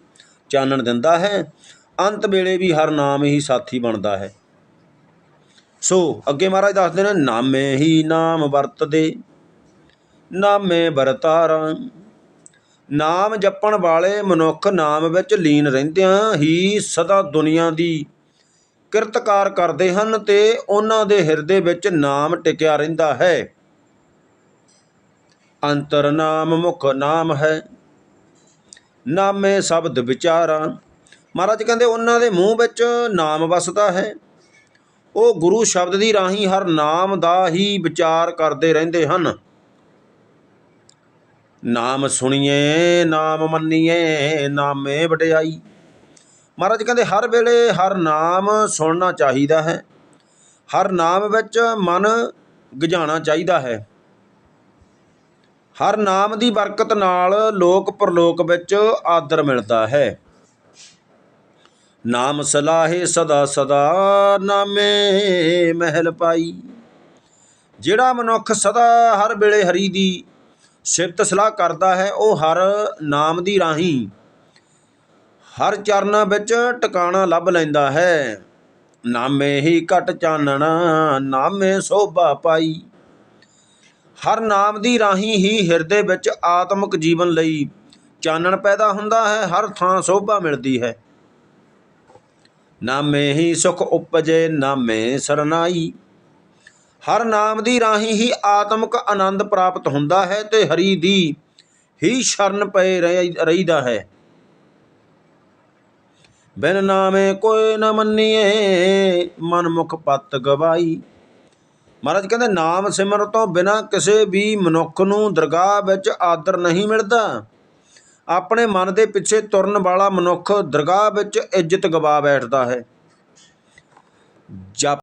ਚਾਨਣ ਦਿੰਦਾ ਹੈ। ਅੰਤ ਵੇਲੇ ਵੀ ਹਰ ਨਾਮ ਹੀ ਸਾਥੀ ਬਣਦਾ ਹੈ। ਸੋ ਅੱਗੇ ਮਹਾਰਾਜ ਦੱਸਦੇ ਨੇ, ਨਾਮੇ ਹੀ ਨਾਮ ਵਰਤਦੇ। ਨਾਮੇ ਵਰਤਾਰਾ। ਨਾਮ ਜਪਣ ਵਾਲੇ ਮਨੁੱਖ ਨਾਮ ਵਿੱਚ ਲੀਨ ਰਹਿੰਦਿਆਂ ਹੀ ਸਦਾ ਦੁਨੀਆ ਦੀ ਕਿਰਤਕਾਰ ਕਰਦੇ ਹਨ ਤੇ ਉਹਨਾਂ ਦੇ ਹਿਰਦੇ ਵਿੱਚ ਨਾਮ ਟਿਕਿਆ ਰਹਿੰਦਾ ਹੈ। ਅੰਤਰ ਨਾਮ ਮੁਖ ਨਾਮ ਹੈ। ਨਾਮੇ ਸ਼ਬਦ ਵਿਚਾਰਾ। ਮਹਾਰਾਜ ਕਹਿੰਦੇ ਉਹਨਾਂ ਦੇ ਮੂੰਹ ਵਿੱਚ ਨਾਮ ਵਸਦਾ ਹੈ। ਉਹ ਗੁਰੂ ਸ਼ਬਦ ਦੀ ਰਾਹੀਂ ਹਰ ਨਾਮ ਦਾ ਹੀ ਵਿਚਾਰ ਕਰਦੇ ਰਹਿੰਦੇ ਹਨ। ਨਾਮ ਸੁਣੀਏ, ਨਾਮ ਮੰਨੀਏ, ਨਾਮੇ ਵਡਿਆਈ। ਮਹਾਰਾਜ ਕਹਿੰਦੇ, ਹਰ ਵੇਲੇ ਹਰ ਨਾਮ ਸੁਣਨਾ ਚਾਹੀਦਾ ਹੈ। ਹਰ ਨਾਮ ਵਿੱਚ ਮਨ ਗਜਾਣਾ ਚਾਹੀਦਾ ਹੈ। ਹਰ ਨਾਮ ਦੀ ਬਰਕਤ ਨਾਲ ਲੋਕ ਪਰਲੋਕ ਵਿੱਚ ਆਦਰ ਮਿਲਦਾ ਹੈ। ਨਾਮ ਸਲਾਹੇ ਸਦਾ ਸਦਾ, ਨਾਮੇ ਮਹਿਲ ਪਾਈ। ਜਿਹੜਾ ਮਨੁੱਖ ਸਦਾ ਹਰ ਵੇਲੇ ਹਰੀ ਦੀ ਸਿਫਤ ਸਲਾਹ ਕਰਦਾ ਹੈ, ਉਹ ਹਰ ਨਾਮ ਦੀ ਰਾਹੀਂ, ਹਰ ਚਰਨਾਂ ਵਿੱਚ ਟਿਕਾਣਾ ਲੱਭ ਲੈਂਦਾ ਹੈ। ਨਾਮੇ ਹੀ ਘਟ ਚਾਨਣਾ, ਨਾਮੇ ਸੋਭਾ ਪਾਈ। ਹਰ ਨਾਮ ਦੀ ਰਾਹੀਂ ਹੀ ਹਿਰਦੇ ਵਿੱਚ ਆਤਮਿਕ ਜੀਵਨ ਲਈ ਚਾਨਣ ਪੈਦਾ ਹੁੰਦਾ ਹੈ, ਹਰ ਥਾਂ ਸੋਭਾ ਮਿਲਦੀ ਹੈ। ਨਾਮੇ ਹੀ ਸੁਖ ਉਪਜੇ, ਨਾਮੇ ਸਰਨਾਈ। ਹਰ ਨਾਮ ਦੀ ਰਾਹੀਂ ਹੀ ਆਤਮਿਕ ਆਨੰਦ ਪ੍ਰਾਪਤ ਹੁੰਦਾ ਹੈ ਤੇ ਹਰੀ ਦੀ ਹੀ ਸ਼ਰਨ ਪਏ ਰਹਿ- ਰਹੀਦਾ ਹੈ। ਬਿਨ ਨਾਮੇ ਕੋਈ ਨ ਮੰਨੀਏ ਮਨ ਮੁਖ ਪਤ ਗਵਾਈ। ਮਹਾਰਾਜ ਕਹਿੰਦੇ, ਨਾਮ ਸਿਮਰ ਤੋਂ ਬਿਨਾ ਕਿਸੇ ਵੀ ਮਨੁੱਖ ਨੂੰ ਦਰਗਾਹ ਵਿੱਚ ਆਦਰ ਨਹੀਂ ਮਿਲਦਾ। ਆਪਣੇ ਮਨ ਦੇ ਪਿੱਛੇ ਤੁਰਨ ਵਾਲਾ ਮਨੁੱਖ ਦਰਗਾਹ ਵਿੱਚ ਇੱਜ਼ਤ ਗਵਾ ਬੈਠਦਾ ਹੈ। ਜਪ